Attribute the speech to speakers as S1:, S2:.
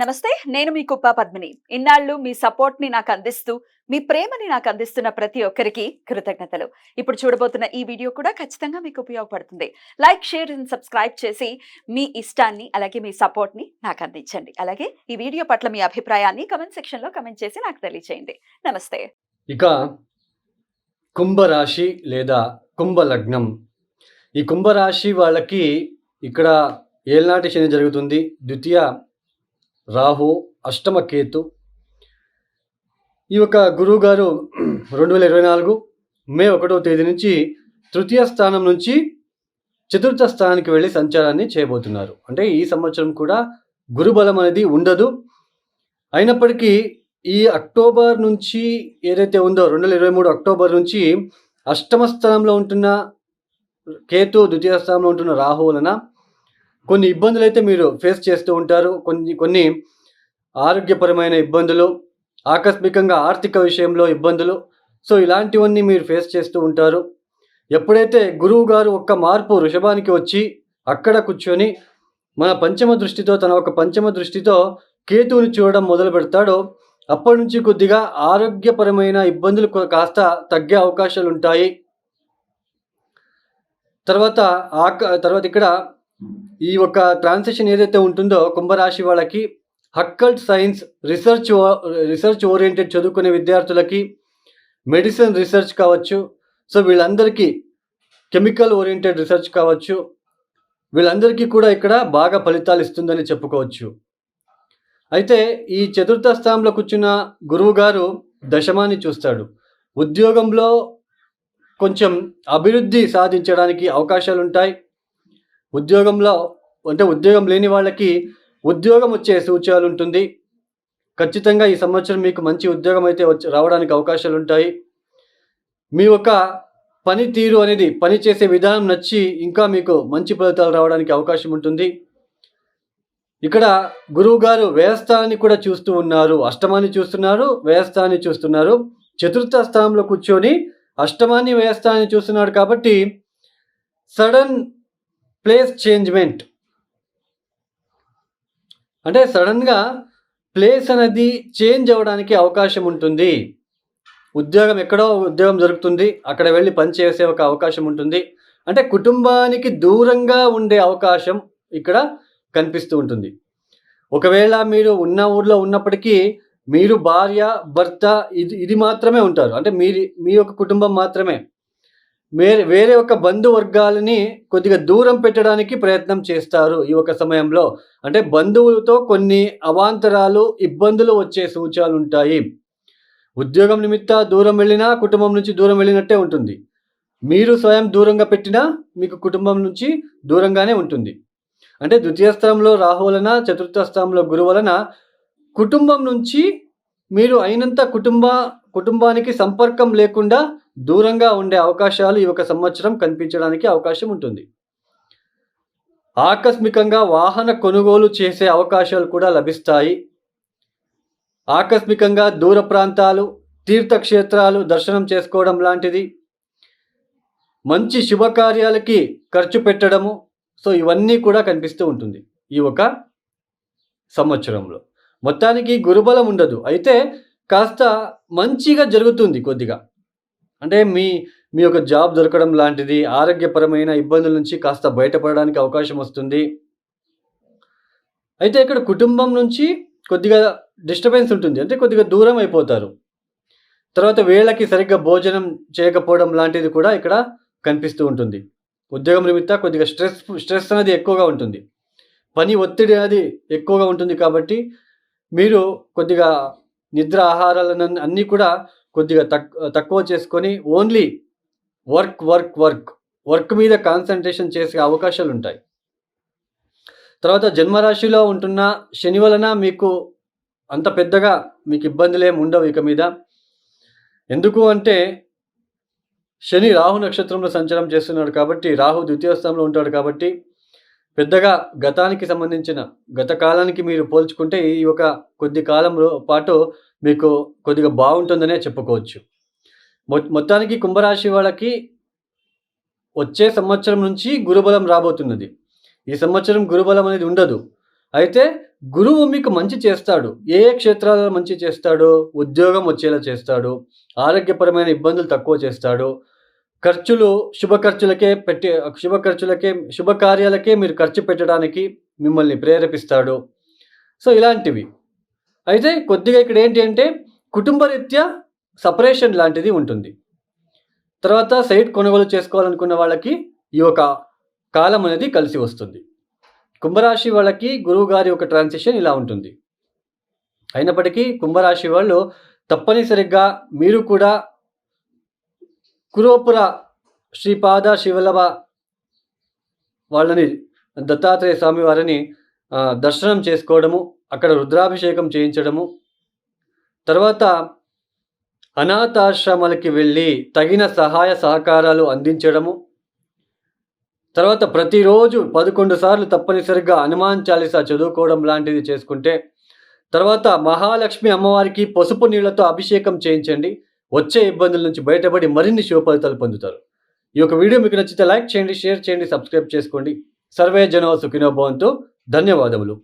S1: నమస్తే నేను మీ కుప్ప పద్మిని. ఇన్నాళ్ళు మీ సపోర్ట్ని నాకు అందిస్తూ మీ ప్రేమని నాకు అందిస్తున్న ప్రతి ఒక్కరికి కృతజ్ఞతలు. ఇప్పుడు చూడబోతున్న ఈ వీడియో కూడా ఖచ్చితంగా మీకు ఉపయోగపడుతుంది. లైక్ షేర్ అండ్ సబ్స్క్రైబ్ చేసి మీ ఇష్టాన్ని అలాగే మీ సపోర్ట్ని నాకు అందించండి. అలాగే ఈ వీడియో పట్ల మీ అభిప్రాయాన్ని కమెంట్ సెక్షన్లో కమెంట్ చేసి నాకు తెలియజేయండి నమస్తే.
S2: ఇక కుంభరాశి లేదా కుంభలగ్నం. ఈ కుంభరాశి వాళ్ళకి ఇక్కడ ఏళ్ళనాటి శని జరుగుతుంది. ద్వితీయ రాహు అష్టమ కేతు ఈ యొక్క గురువు గారు రెండు వేల ఇరవై నాలుగు మే ఒకటో తేదీ నుంచి తృతీయ స్థానం నుంచి చతుర్థ స్థానానికి వెళ్ళి సంచారాన్ని చేయబోతున్నారు. అంటే ఈ సంవత్సరం కూడా గురుబలం అనేది ఉండదు. అయినప్పటికీ ఈ అక్టోబర్ నుంచి ఏదైతే ఉందో రెండు వేల ఇరవై మూడు అక్టోబర్ నుంచి అష్టమ స్థానంలో ఉంటున్న కేతు ద్వితీయ స్థానంలో ఉంటున్న రాహు వలన కొన్ని ఇబ్బందులు అయితే మీరు ఫేస్ చేస్తూ ఉంటారు. కొన్ని కొన్ని ఆరోగ్యపరమైన ఇబ్బందులు ఆకస్మికంగా ఆర్థిక విషయంలో ఇబ్బందులు. సో ఇలాంటివన్నీ మీరు ఫేస్ చేస్తూ ఉంటారు. ఎప్పుడైతే గురువు గారు ఒక్క మార్పు వృషభానికి వచ్చి అక్కడ కూర్చొని మన పంచమ దృష్టితో తన ఒక పంచమ దృష్టితో కేతువుని చూడడం మొదలు పెడతాడో అప్పటి నుంచి కొద్దిగా ఆరోగ్యపరమైన ఇబ్బందులు కాస్త తగ్గే అవకాశాలు ఉంటాయి తర్వాత ఆక తర్వాత ఇక్కడ ఈ యొక్క ట్రాన్సాక్షన్ ఏదైతే ఉంటుందో కుంభరాశి వాళ్ళకి హక్కల్ట్ సైన్స్ రీసెర్చ్ ఓ- రీసెర్చ్ ఓరియంటెడ్ చదువుకునే విద్యార్థులకి మెడిసిన్ రీసెర్చ్ కావచ్చు. సో వీళ్ళందరికీ కెమికల్ ఓరియంటెడ్ రీసెర్చ్ కావచ్చు. వీళ్ళందరికీ కూడా ఇక్కడ బాగా ఫలితాలు ఇస్తుందని చెప్పుకోవచ్చు. అయితే ఈ చతుర్థ స్థానంలో కూర్చున్న గురువు గారు దశమాన్ని చూస్తాడు. ఉద్యోగంలో కొంచెం అభివృద్ధి సాధించడానికి అవకాశాలు ఉంటాయి ఉద్యోగంలో అంటే ఉద్యోగం లేని వాళ్ళకి ఉద్యోగం వచ్చే సూచనలు ఉంటుంది. ఖచ్చితంగా ఈ సంవత్సరం మీకు మంచి ఉద్యోగం అయితే వచ్చి రావడానికి అవకాశాలు ఉంటాయి. మీ యొక్క పనితీరు అనేది పని చేసే విధానం నచ్చి ఇంకా మీకు మంచి ఫలితాలు రావడానికి అవకాశం ఉంటుంది. ఇక్కడ గురువు గారు వ్యయస్థాన్ని కూడా చూస్తూ ఉన్నారు. అష్టమాన్ని చూస్తున్నారు వ్యయస్థాన్ని చూస్తున్నారు. చతుర్థ స్థానంలో కూర్చొని అష్టమాన్ని వ్యయస్థాన్ని చూస్తున్నాడు కాబట్టి సడన్ ప్లేస్ చేంజ్మెంట్. అంటే సడన్గా ప్లేస్ అనేది చేంజ్ అవ్వడానికి అవకాశం ఉంటుంది. ఉద్యోగం ఎక్కడో ఉద్యోగం దొరుకుతుంది అక్కడ వెళ్ళి పని చేసే ఒక అవకాశం ఉంటుంది. అంటే కుటుంబానికి దూరంగా ఉండే అవకాశం ఇక్కడ కనిపిస్తూ ఉంటుంది. ఒకవేళ మీరు ఉన్న ఊర్లో ఉన్నప్పటికీ మీరు భార్య భర్త ఇది ఇది మాత్రమే ఉంటారు. అంటే మీరు మీ యొక్క కుటుంబం మాత్రమే. వేరే వేరే ఒక బంధువర్గాలని కొద్దిగా దూరం పెట్టడానికి ప్రయత్నం చేస్తారు ఈ ఒక సమయంలో. అంటే బంధువులతో కొన్ని అవాంతరాలు ఇబ్బందులు వచ్చే సూచనలు ఉంటాయి. ఉద్యోగం నిమిత్త దూరం వెళ్ళినా కుటుంబం నుంచి దూరం వెళ్ళినట్టే ఉంటుంది. మీరు స్వయం దూరంగా పెట్టినా మీకు కుటుంబం నుంచి దూరంగానే ఉంటుంది. అంటే ద్వితీయ స్థానంలో రాహు వలన చతుర్థ స్థానంలో గురు వలన కుటుంబం నుంచి మీరు అయినంత కుటుంబ కుటుంబానికి సంపర్కం లేకుండా దూరంగా ఉండే అవకాశాలు ఈ ఒక సంవత్సరం కనిపించడానికి అవకాశం ఉంటుంది. ఆకస్మికంగా వాహన కొనుగోలు చేసే అవకాశాలు కూడా లభిస్తాయి. ఆకస్మికంగా దూర ప్రాంతాలు తీర్థక్షేత్రాలు దర్శనం చేసుకోవడం లాంటిది. మంచి శుభకార్యాలకి ఖర్చు పెట్టడము. సో ఇవన్నీ కూడా కనిపిస్తూ ఉంటుంది ఈ ఒక సంవత్సరంలో. మొత్తానికి గురుబలం ఉండదు. అయితే కాస్త మంచిగా జరుగుతుంది కొద్దిగా. అంటే మీ మీ యొక్క జాబ్ దొరకడం లాంటిది ఆరోగ్యపరమైన ఇబ్బందుల నుంచి కాస్త బయటపడడానికి అవకాశం వస్తుంది. అయితే ఇక్కడ కుటుంబం నుంచి కొద్దిగా డిస్టర్బెన్స్ ఉంటుంది. అంటే కొద్దిగా దూరం అయిపోతారు. తర్వాత వేళకి సరిగ్గా భోజనం చేయకపోవడం లాంటిది కూడా ఇక్కడ కనిపిస్తూ ఉంటుంది. ఉద్యోగం నిమిత్త కొద్దిగా స్ట్రెస్ స్ట్రెస్ అనేది ఎక్కువగా ఉంటుంది. పని ఒత్తిడి అనేది ఎక్కువగా ఉంటుంది కాబట్టి మీరు కొద్దిగా నిద్ర ఆహారాలను అన్నీ కూడా కొద్దిగా తక్ తక్కువ చేసుకొని only work work work work మీద కాన్సన్ట్రేషన్ చేసే అవకాశాలు ఉంటాయి. తర్వాత జన్మరాశిలో ఉంటున్న శని వలన మీకు అంత పెద్దగా మీకు ఇబ్బందులు ఏమి ఉండవు ఇక మీద. ఎందుకు అంటే శని రాహు నక్షత్రంలో సంచారం చేస్తున్నాడు కాబట్టి రాహు ద్వితీయ స్థానంలో ఉంటాడు కాబట్టి పెద్దగా గతానికి సంబంధించిన గత కాలానికి మీరు పోల్చుకుంటే ఈ ఒక కొద్ది కాలం పాటు మీకు కొద్దిగా బాగుంటుందనే చెప్పుకోవచ్చు. మొ- మొత్తానికి కుంభరాశి వాళ్ళకి వచ్చే సంవత్సరం నుంచి గురుబలం రాబోతున్నది. ఈ సంవత్సరం గురుబలం అనేది ఉండదు. అయితే గురువు మీకు మంచి చేస్తాడు. ఏ ఏ క్షేత్రాలలో మంచి చేస్తాడు? ఉద్యోగం వచ్చేలా చేస్తాడు. ఆరోగ్యపరమైన ఇబ్బందులు తక్కువ చేస్తాడు. ఖర్చులు శుభ ఖర్చులకే పెట్టి శుభ ఖర్చులకే శుభకార్యాలకే మీరు ఖర్చు పెట్టడానికి మిమ్మల్ని ప్రేరేపిస్తాడు. సో ఇలాంటివి. అయితే కొద్దిగా ఇక్కడ ఏంటి అంటే కుటుంబరీత్యా సపరేషన్ లాంటిది ఉంటుంది. తర్వాత సైట్ కొనుగోలు చేసుకోవాలనుకున్న వాళ్ళకి ఈ యొక్క కాలం అనేది కలిసి వస్తుంది. కుంభరాశి వాళ్ళకి గురువు గారి ఒక ట్రాన్సిషన్ ఇలా ఉంటుంది. అయినప్పటికీ కుంభరాశి వాళ్ళు తప్పనిసరిగా మీరు కూడా కురోపుర శ్రీపాద శివలభ వాళ్ళని దత్తాత్రేయ స్వామి వారిని దర్శనం చేసుకోవడము అక్కడ రుద్రాభిషేకం చేయించడము. తర్వాత అనాథాశ్రమాలకి వెళ్ళి తగిన సహాయ సహకారాలు అందించడము. తర్వాత ప్రతిరోజు పదకొండు సార్లు తప్పనిసరిగా హనుమాన్ చాలీసా చదువుకోవడం లాంటిది చేసుకుంటే తర్వాత మహాలక్ష్మి అమ్మవారికి పసుపు నీళ్ళతో అభిషేకం చేయించండి. వచ్చే ఇబ్బందుల నుంచి బయటపడి మరిన్ని శుభఫలితాలు పొందుతారు. ఈ యొక్క వీడియో మీకు నచ్చితే లైక్ చేయండి షేర్ చేయండి సబ్స్క్రైబ్ చేసుకోండి. సర్వే జనవ సుఖినోభవంతో ధన్యవాదములు.